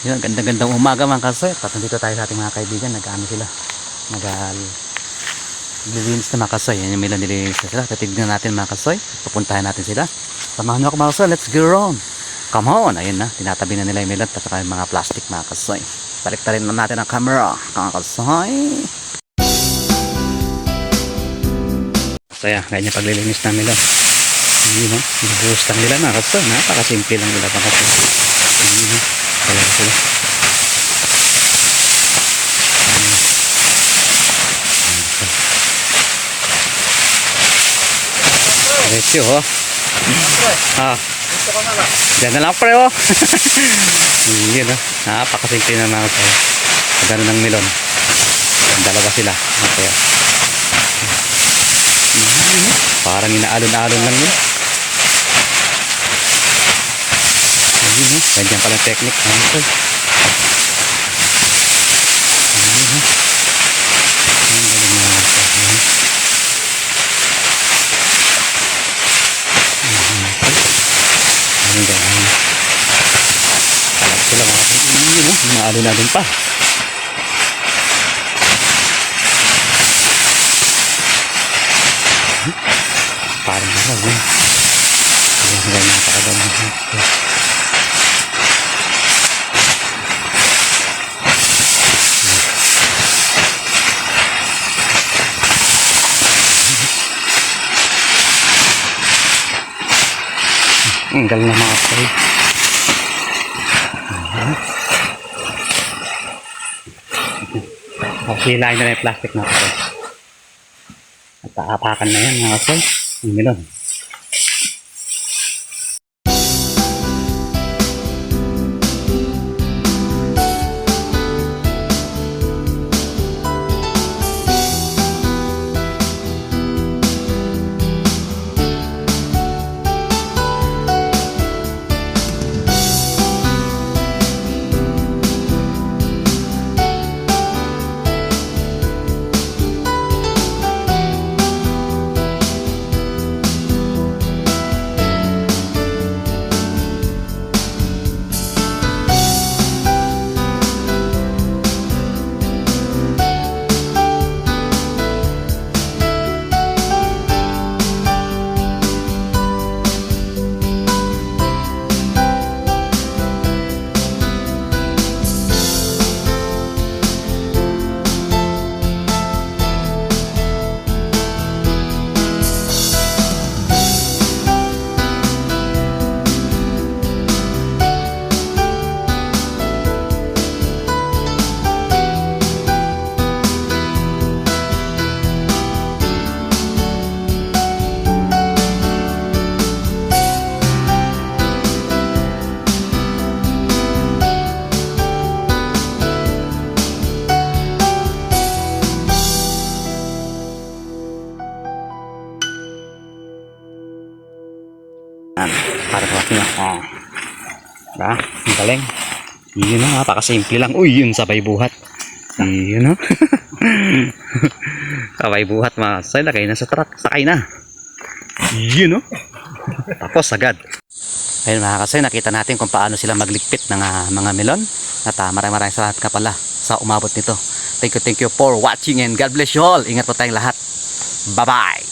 Yun, gandang-gandang umaga mga kasoy. At nandito tayo sa ating mga kaibigan. Nag-ano sila. Nag Lilinis na mga kasoy. Yan yung milan nililinis na sila. Tatignan natin mga kasoy. Pupuntahan natin sila. Samahan nyo ako mga kasoy. Let's go on. Come on. Ayun na. Tinatabi na nila yung milan. At yung mga plastic mga kasoy. Balik na natin ang camera. Mga kasoy. So yan. Ganyan paglilinis namin lang. Yun o. Binubuhos lang nila mga kasoy. Napakasimple lang nila mga kasoy. Sila. Diretso oh. Ah. Diyan na lang pre oh. Yun oh. Napakasimple na mga kasoy. Gano'n ng milon. Dalawa sila. Oh. Parang inaalon-alon lang yun. Ayun oh. Ganyan pala technique. mga kasoy. Ayun oh. Ang galing mga kasoy. Ayun. Ayun ganyan. Kalap sila mga kasoy. Ayun oh. Inaalon-alon pa. Parang ano yun. Ayan, ayan, napakaganda. Ang na mga kapay. Silain na na yung plastic na kapay. At aapakan na yan mga kapay. Ang milon. Yan. Para sa akin. Oh. Diba? Ang galing. Yun na, napakasimple lang. Uy, yun sabay buhat. Yun no? sabay buhat mga say, lagay na sa truck. Sakay na. Yun no? Tapos agad. Ayun mga kasay, nakita natin kung paano sila magligpit ng ah, mga melon. At uh, maraming maraming salamat ka pala sa umabot nito. Thank you, thank you for watching and God bless you all. Ingat po tayong lahat. Bye-bye!